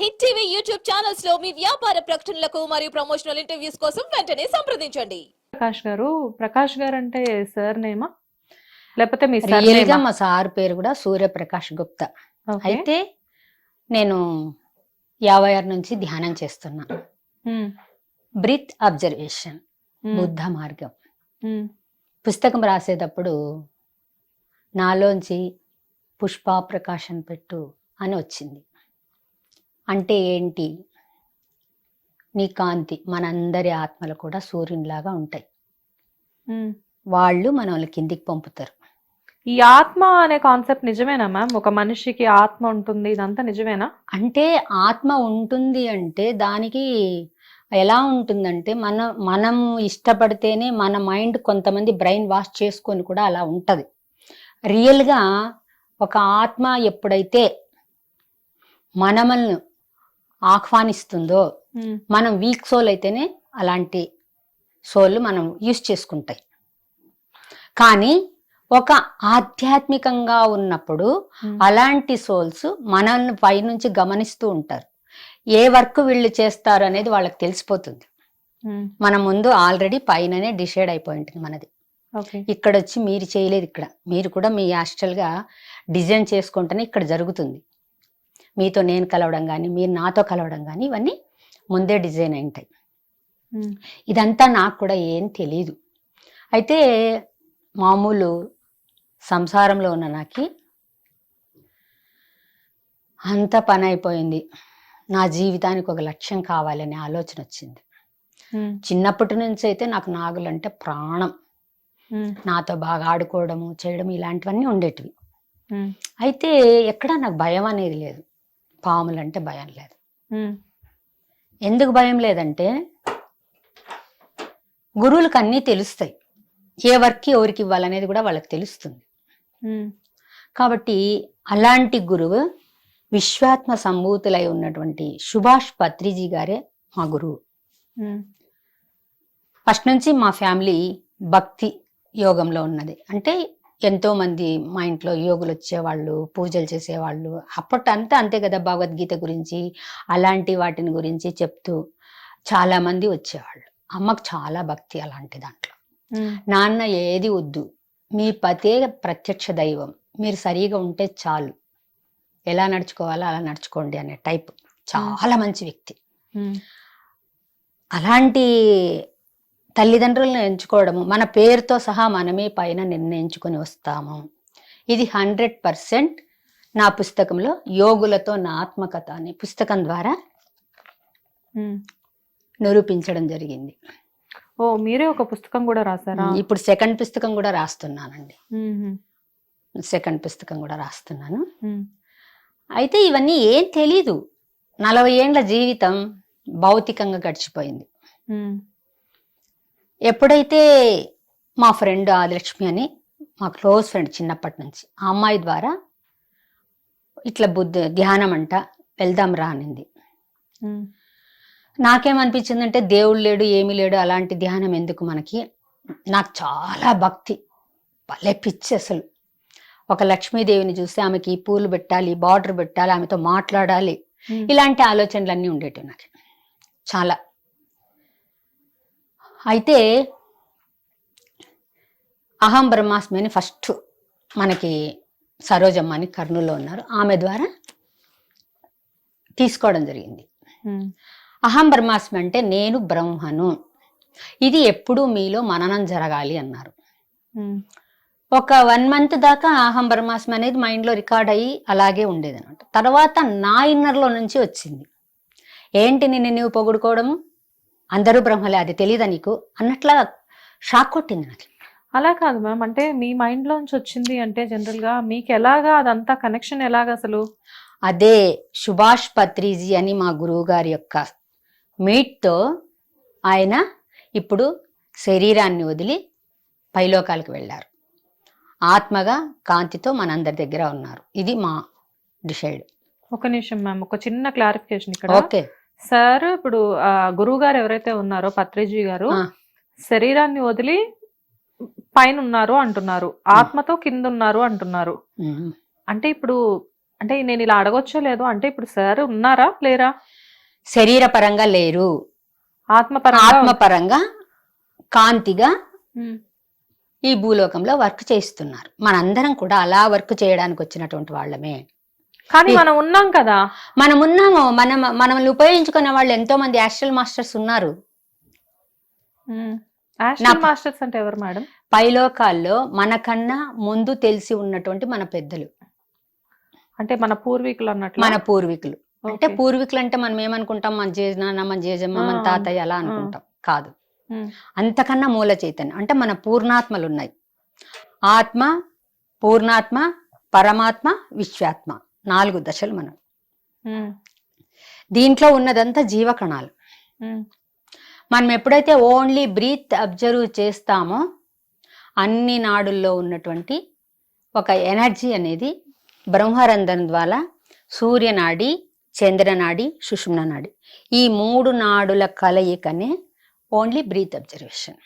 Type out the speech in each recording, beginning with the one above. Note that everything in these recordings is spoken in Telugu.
హిట్ టీవీ యూట్యూబ్ ఛానల్స్లో మీ వ్యాపార ప్రకటనలకు మరియు ప్రమోషనల్ ఇంటర్వ్యూస్ కోసం వెంటనే సంప్రదించండి. ప్రకాష్ గారు ప్రకాష్ గారు అంటే సార్ నేమా? లేకపోతే మీ సార్గా మా సార్ పేరు కూడా సూర్యప్రకాష్ గుప్తా. అయితే నేను యాభై ఆరు నుంచి ధ్యానం చేస్తున్నా. బ్రీత్ అబ్జర్వేషన్ బుద్ధ మార్గం. పుస్తకం రాసేటప్పుడు నాలోంచి పుష్ప ప్రకాశం పెట్టు అని వచ్చింది. అంటే ఏంటి? నీ కాంతి మనందరి ఆత్మలు కూడా సూర్యునిలాగా ఉంటాయి. వాళ్ళు మనల్ని కిందికి పంపుతారు. ఈ ఆత్మ అనే కాన్సెప్ట్ నిజమేనా మ్యామ్? ఒక మనిషికి ఆత్మ ఉంటుంది ఇదంతా నిజమేనా? అంటే ఆత్మ ఉంటుంది అంటే దానికి ఎలా ఉంటుందంటే మన మనం ఇష్టపడితేనే మన మైండ్ కొంతమంది బ్రెయిన్ వాష్ చేసుకొని కూడా అలా ఉంటుంది. రియల్గా ఒక ఆత్మ ఎప్పుడైతే మనమల్ని ఆహ్వానిస్తుందో మనం వీక్ సోల్ అయితేనే అలాంటి సోల్ మనం యూస్ చేసుకుంటాయి. కానీ ఒక ఆధ్యాత్మికంగా ఉన్నప్పుడు అలాంటి సోల్స్ మనల్ని పైనుంచి గమనిస్తూ ఉంటారు. ఏ వర్క్ వీళ్ళు చేస్తారు అనేది వాళ్ళకి తెలిసిపోతుంది. మన ముందు ఆల్రెడీ పైననే డిసైడ్ అయిపోయి ఉంటుంది మనది. ఇక్కడ వచ్చి మీరు చేయలేదు ఇక్కడ. మీరు కూడా మీ గా డిజైన్ చేసుకుంటేనే ఇక్కడ జరుగుతుంది. మీతో నేను కలవడం కానీ మీరు నాతో కలవడం కానీ ఇవన్నీ ముందే డిజైన్ అయి ఉంటాయి ఇదంతా నాకు కూడా ఏం తెలియదు అయితే మామూలు సంసారంలో ఉన్న నాకు అంత పని అయిపోయింది. నా జీవితానికి ఒక లక్ష్యం కావాలనే ఆలోచన వచ్చింది. చిన్నప్పటి నుంచి అయితే నాకు నాగులంటే ప్రాణం. నాతో బాగా ఆడుకోవడము చేయడం ఇలాంటివన్నీ ఉండేటివి. అయితే ఎక్కడా నాకు భయం అనేది లేదు. పాములంటే భయం లేదు. ఎందుకు భయం లేదంటే గురువులకు అన్నీ తెలుస్తాయి. ఏ వర్క్ ఎవరికి ఇవ్వాలనేది కూడా వాళ్ళకి తెలుస్తుంది. కాబట్టి అలాంటి గురువు విశ్వాత్మ సంభూతులై ఉన్నటువంటి సుభాష్ పత్రిజీ గారే మా గురువు. ఫస్ట్ నుంచి మా ఫ్యామిలీ భక్తి యోగంలో ఉన్నది. అంటే ఎంతో మంది మా ఇంట్లో యోగులు వచ్చేవాళ్ళు పూజలు చేసేవాళ్ళు. అప్పటంతా అంతే కదా భగవద్గీత గురించి అలాంటి వాటిని గురించి చెప్తూ చాలా మంది వచ్చేవాళ్ళు. అమ్మకు చాలా భక్తి అలాంటి దాంట్లో. నాన్న ఏది వద్దు. మీ పతే ప్రత్యక్ష దైవం. మీరు సరిగా ఉంటే చాలు. ఎలా నడుచుకోవాలో అలా నడుచుకోండి అనే టైప్. చాలా మంచి వ్యక్తి. అలాంటి తల్లిదండ్రులను ఎంచుకోవడము మన పేరుతో సహా మనమే పైన నిర్ణయించుకొని వస్తాము. ఇది హండ్రెడ్ పర్సెంట్ నా పుస్తకంలో యోగులతో నా ఆత్మకథ అనే పుస్తకం ద్వారా నిరూపించడం జరిగింది. ఓ మీరే ఒక పుస్తకం కూడా రాసారా? ఇప్పుడు సెకండ్ పుస్తకం కూడా రాస్తున్నానండి. సెకండ్ పుస్తకం కూడా రాస్తున్నాను. అయితే ఇవన్నీ ఏం తెలీదు. నలభై ఏండ్ల జీవితం భౌతికంగా గడిచిపోయింది. ఎప్పుడైతే మా ఫ్రెండ్ ఆదిలక్ష్మి అని మా క్లోజ్ ఫ్రెండ్ చిన్నప్పటి నుంచి ఆ అమ్మాయి ద్వారా ఇట్లా బుద్ధ ధ్యానం అంట వెళ్దాం రా అనింది. నాకేమనిపించిందంటే దేవుడు లేడు ఏమీ లేడు అలాంటి ధ్యానం ఎందుకు మనకి? నాకు చాలా భక్తి భలే పిచ్చి అసలు. ఒక లక్ష్మీదేవిని చూస్తే ఆమెకి పూలు పెట్టాలి బార్డర్ పెట్టాలి ఆమెతో మాట్లాడాలి. ఇలాంటి ఆలోచనలన్నీ ఉండేటివి నాకు. చాలా. అయితే అహం బ్రహ్మాస్మి అని ఫస్ట్ మనకి సరోజమ్మ అని కర్నూలులో ఉన్నారు. ఆమె ద్వారా తీసుకోవడం జరిగింది. అహం బ్రహ్మాస్మి అంటే నేను బ్రహ్మను. ఇది ఎప్పుడు మీలో మననం జరగాలి అన్నారు. ఒక వన్ మంత్ దాకా అహం బ్రహ్మాస్మి అనేది మైండ్లో రికార్డ్ అయ్యి అలాగే ఉండేది అనమాట తర్వాత నా ఇన్నర్లో నుంచి వచ్చింది. ఏంటి నిన్ను నువ్వు పొగుడుకోవడము? అందరూ బ్రహ్మలే అది తెలీదా నీకు? అన్నట్లా షాక్ కొట్టింది నాకు. అలా కాదు మ్యామ్. అంటే మీ మైండ్ లోంచి వచ్చింది అంటే జనరల్గా మీకు ఎలాగా అదంతా కనెక్షన్ ఎలాగా అసలు? అదే సుభాష్ పత్రిజీ అని మా గురువు గారి యొక్క మీట్తో ఆయన ఇప్పుడు శరీరాన్ని వదిలి పైలోకాలకు వెళ్ళారు. ఆత్మగా కాంతితో మనందరి దగ్గర ఉన్నారు. ఇది మా డిసైడ్. ఒక నిమిషం మ్యామ్. ఒక చిన్న క్లారిఫికేషన్ ఇక్కడ. ఓకే. సార్ ఇప్పుడు ఆ గురువు గారు ఎవరైతే ఉన్నారో పత్రిజీ గారు ఆ. శరీరాన్ని వదిలి పైన ఉన్నారు అంటున్నారు ఆత్మతో కింద ఉన్నారు అంటున్నారు. ఉమ్. అంటే ఇప్పుడు అంటే నేను ఇలా అడగొచ్చో లేదో అంటే ఇప్పుడు సార్ ఉన్నారా లేరా? శరీర పరంగా లేరు. ఆత్మపరంగా ఆత్మపరంగా కాంతిగా ఉమ్, ఈ భూలోకంలో వర్క్ చేస్తున్నారు. మనందరం కూడా అలా వర్క్ చేయడానికి వచ్చినటువంటి వాళ్ళమే. కానీ మనం ఉన్నాం కదా. మనం ఉన్నాము. మనం మనల్ని ఉపయోగించుకునే వాళ్ళు ఎంతో మంది యాస్ట్రల్ మాస్టర్స్ ఉన్నారు మాస్టర్స్ అంటే ఎవరు మేడం? పైలోకాల్లో మనకన్నా ముందు తెలిసి ఉన్నటువంటి మన పెద్దలు. అంటే మన పూర్వీకులు అన్నట్లు? మన పూర్వీకులు. అంటే పూర్వీకులు అంటే మనం ఏమనుకుంటాం? మన జేజనాన్న మన జేజమ్మ మన తాతయ్య అలా అనుకుంటాం. కాదు. అంతకన్నా మూల చైతన్యం. అంటే మన పూర్ణాత్మలు ఉన్నాయి. ఆత్మ పూర్ణాత్మ పరమాత్మ విశ్వాత్మ. నాలుగు దశలు మనం దీంట్లో ఉన్నదంతా జీవకణాలు. మనం ఎప్పుడైతే ఓన్లీ బ్రీత్ అబ్జర్వ్ చేస్తామో అన్ని నాడుల్లో ఉన్నటువంటి ఒక ఎనర్జీ అనేది బ్రహ్మరంధ్రం ద్వారా సూర్యనాడి చంద్రనాడి సుషుమ్న నాడి ఈ మూడు నాడుల కలయికనే ఓన్లీ బ్రీత్ అబ్జర్వేషన్.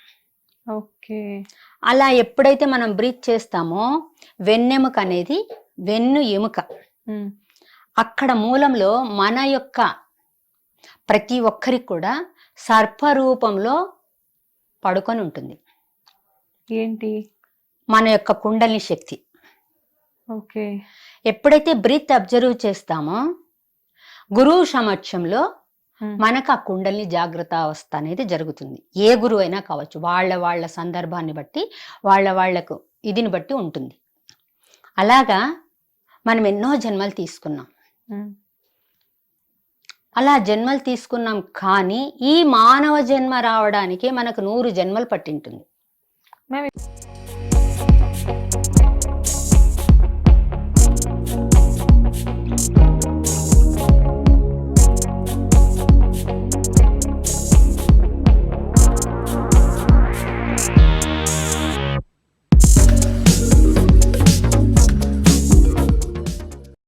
ఓకే. అలా ఎప్పుడైతే మనం బ్రీత్ చేస్తామో వెన్నెముక అనేది వెన్ను ఎముక. అక్కడ మూలంలో మన యొక్క ప్రతి ఒక్కరికి కూడా సర్పరూపంలో పడుకొని ఉంటుంది. ఏంటి? మన యొక్క కుండలిని శక్తి. ఓకే. ఎప్పుడైతే బ్రీత్ అబ్జర్వ్ చేస్తామో గురువు సమక్షంలో మనకు ఆ కుండలిని జాగ్రత్త అవస్థ అనేది జరుగుతుంది. ఏ గురువు అయినా కావచ్చు వాళ్ళ వాళ్ళ సందర్భాన్ని బట్టి వాళ్ళ వాళ్ళకు ఇదిని బట్టి ఉంటుంది. అలాగా మనం ఎన్నో జన్మలు తీసుకున్నాం. అలా జన్మలు తీసుకున్నాం కానీ ఈ మానవ జన్మ రావడానికి మనకు నూరు జన్మలు పట్టింటుంది. మేము